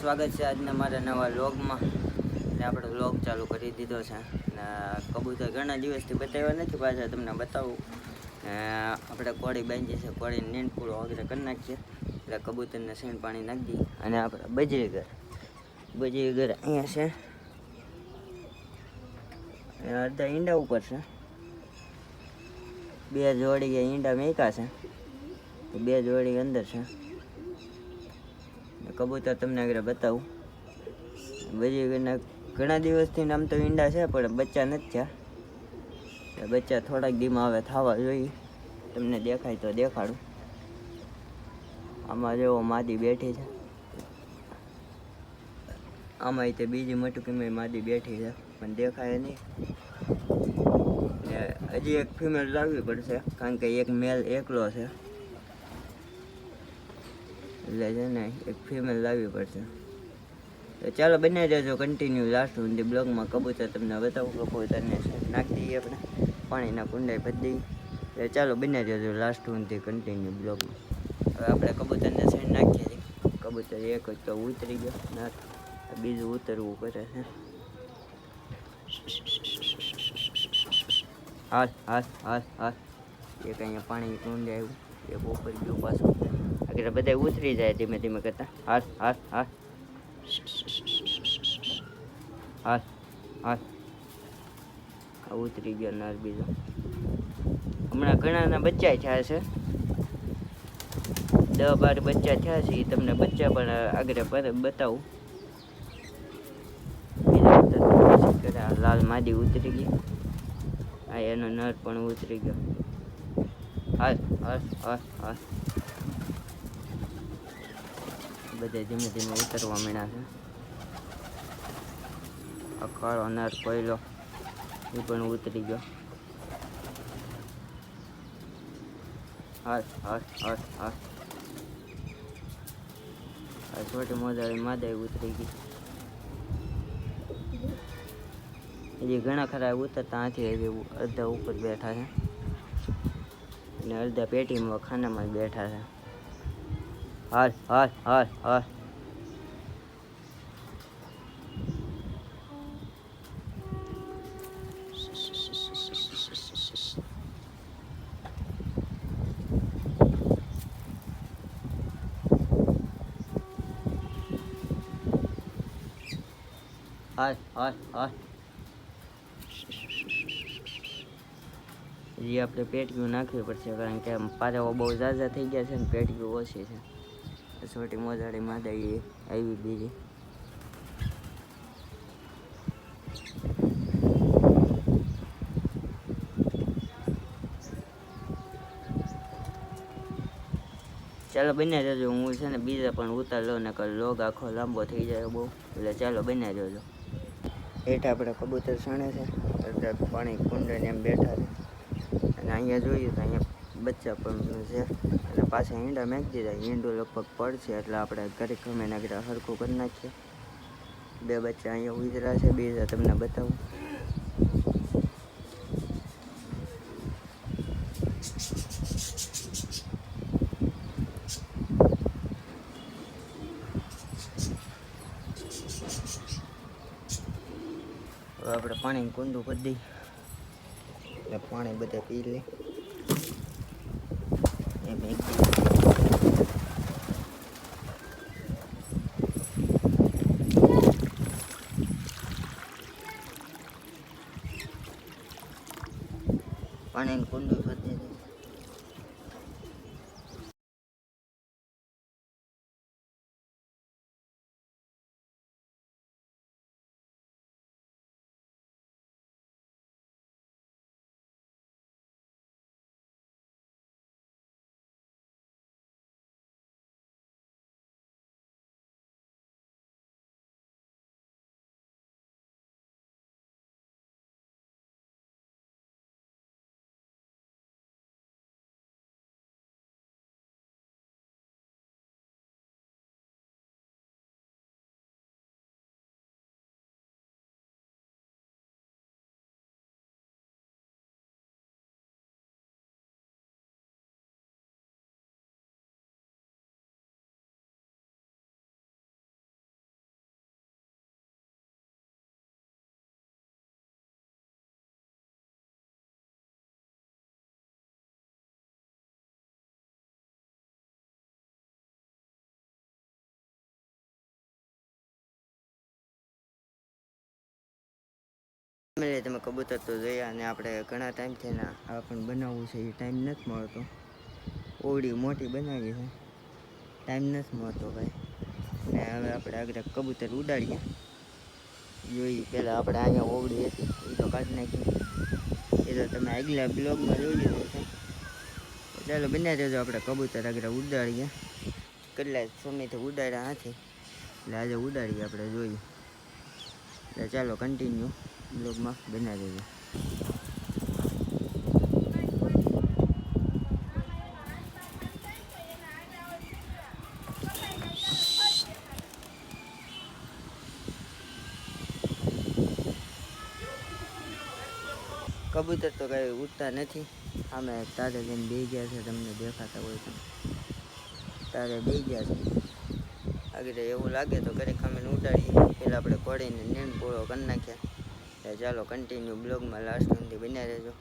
સ્વાગત છે આજના મારા નવા વ્લોગમાં. ને આપણે વ્લોગ ચાલુ કરી દીધો છે. ને કબૂતર ઘણા દિવસથી બતાવ્યા નથી પાછા તમને બતાવું. ને આપણે કોળી બાંધી છે કોળી નીંદ પૂરો વગેરે કરી નાખીએ. એટલે કબૂતરને સીણ પાણી નાખી દઈએ. અને આપણે બજરી ઘર બજરી ઘર અહીંયા છે. અડધા ઈંડા ઉપર છે. બે જોડી ઈંડા મેકા છે. બે જોડી અંદર છે. કબૂતર તમને આગળ બતાવું. બધી ઘણા દિવસથી આમ તો ઈંડા છે, પણ બચ્ચા નથી થયા. બચ્ચા થોડાક દીમાં હવે થવા જોઈએ. તમને દેખાય તો દેખાડું. આમાં જેવો માદી બેઠી છે. આમાં તે બીજી મટકીમાં માદી બેઠી છે. પણ દેખાય નહીં. હજી એક ફિમેલ લાવવી પડશે, કારણ કે એક મેલ એકલો છે. એટલે છે ને એક ફિમેલ લાવવી પડશે. તો ચાલો બંને જજો કન્ટિન્યુ લાસ્ટ સુધી બ્લોગમાં કબૂતર તમને બતાવું કબૂતરને નાખી દઈએ આપણે. પાણીના કુંડાઈ ભરી દઈએ. ચાલો બંને જજો લાસ્ટ સુધી કન્ટિન્યુ બ્લોગમાં. હવે આપણે કબૂતરને સાઈડ નાખીએ છીએ. કબૂતર એક જ તો ઉતરી ગયો. ના બીજું ઉતરવું કરે છે. હાલ હાલ હાલ હાલ. એક અહીંયા પાણી કુંડે આવ્યું એક ઉપર ગયું પાછું. આગળ બધા ઉતરી જાય ધીમે ધીમે કરતા. હાલ હાલ હાલ. હાલ હાલ. ઉતરી ગયો નર બીજો. હમણાં ઘણાના બચ્ચા થયા છે. દસ બાર બચ્ચા થયા છે એ તમને બચ્ચા પણ આગળ બતાવું. લાલ માદી ઉતરી ગઈ. આ એનો નર પણ ઉતરી ગયો. હાલ હાલ હાલ હાલ. બધે ધીમે ધીમે ઉતરવા માંડ્યા છે. આ કાળો કોયલો, એ પણ ઉતરી ગયો. હાલ હાલ હાલ હાલ આ છોટી મોજાળી માદા ઉતરી ગઈ. હજી ઘણા ખરા ઉતરતા હજી અડધા ઉપર બેઠા છે. અને અડધા પેટીમાં ખાનામાં બેઠા છે. હાલ હાલ હાલ હાલ હાલ હાલ હાલ હજી આપણે પેટીયું નાખવી પડશે કારણ કે પારાઓ બહુ ઝાઝા થઈ ગયા છે ને પેટીયું ઓછી છે છોટી મોજાડી માદાઈ આવી બીજી. ચાલો બન્યા જજો, હું છે ને બીજા પણ ઉતાર લઉં ને લોગ આખો લાંબો થઈ જાય બહુ. એટલે ચાલો બન્યા જજો. હેઠ આપણે કબૂતર સણે છે. પાણી કુંડને એમ બેઠા છે. અને અહીંયા જોઈએ તો અહીંયા બચ્ચા પણ છે. અને પાછા ઈંડા મેંકી દીધા. ઈંડું લગભગ પડશે, એટલે આપણે ઘરે ગમે નાખી હરખું કરી નાખીએ. બે બચ્ચા અહીંયા ઉતરા છે. બીજા તમને બતાવું. હવે આપણે પાણી કુંડું કરી દઈએ. એટલે પાણી બધા પી લે. એમ એક પાણીનું કુંડું ફેમિલી તમે કબૂતર તો જોયા અને આપણે ઘણા ટાઈમથી ને આ પણ બનાવવું છે, એ ટાઈમ નથી મળતો. ઓવડી મોટી બનાવી છે. ટાઈમ નથી મળતો ભાઈ. ને હવે આપણે આગળ કબૂતર ઉડાડીએ. જોઈ પહેલાં આપણે અહીંયા ઓવડી હતી, એ તો કાઢી નાખી. એ તો તમે આગલા બ્લોગમાં જોઈ લીધું ચાલો, બન્યા રહેજો આપણે કબૂતર આગળ ઉડાડીએ. કેટલા સમયથી ઉડાડ્યા હાથી એટલે આજે ઉડાડીએ આપણે, જોઈએ. એટલે ચાલો કન્ટિન્યુ બ્લોગમાં બન્યા રહેજો કબૂતર તો કઈ ઉડતા નથી અમે તારે જઈને બે ગયા છે તમને દેખાતા હોય તો તારે બે ગયા છે આગળ એવું લાગે તો ઘરે અમે ઉડાડીએ પેલા આપણે કોળીને નીણ પૂરો કરી નાખ્યા એટલે ચાલો કન્ટિન્યુ બ્લોગમાં લાસ્ટ સુધી બન્યા રહેજો.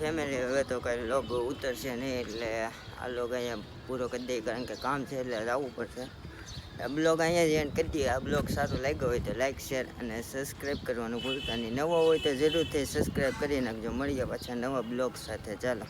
ફેમિલી હવે તો કંઈ લોગ ઉતરશે નહીં એટલે આ લોગ અહીંયા પૂરો કરી દઈએ. કારણ કે કામ છે એટલે આવવું પડશે. બ્લોગ અહીંયા જ કરી દઈએ. આ બ્લોગ સારો લાગ્યો હોય તો લાઇક શેર અને સબસ્ક્રાઈબ કરવાનું ભૂલતા નહીં. નવો હોય તો જરૂરથી સબસ્ક્રાઈબ કરી નાખજો. મળીએ પાછા નવા બ્લોગ સાથે. ચાલો.